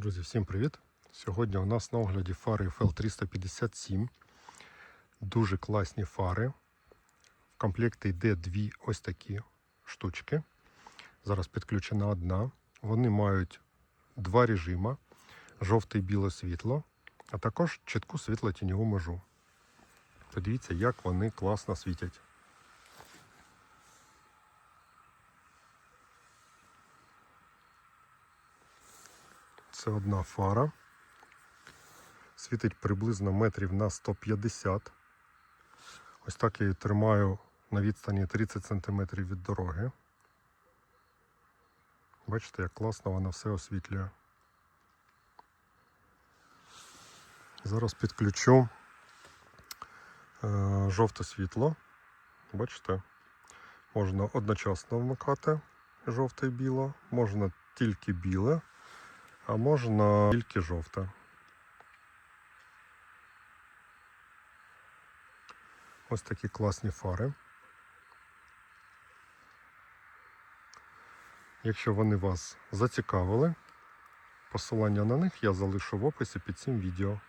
Друзі, всім привіт! Сьогодні у нас на огляді фари FL357. Дуже класні фари. В комплекті йде дві ось такі штучки. Зараз підключена одна. Вони мають два режима: жовте і біле світло, а також чітку світло-тіньову межу. Подивіться, як вони класно світять. Це одна фара. Світить приблизно метрів на 150. Ось так я її тримаю на відстані 30 см від дороги. Бачите, як класно вона все освітлює. Зараз підключу е, жовте світло. Бачите, можна одночасно вмикати жовте і біле, можна тільки біле а можна тільки жовта. Ось такі класні фари. Якщо вони вас зацікавили, посилання на них я залишу в описі під цим відео.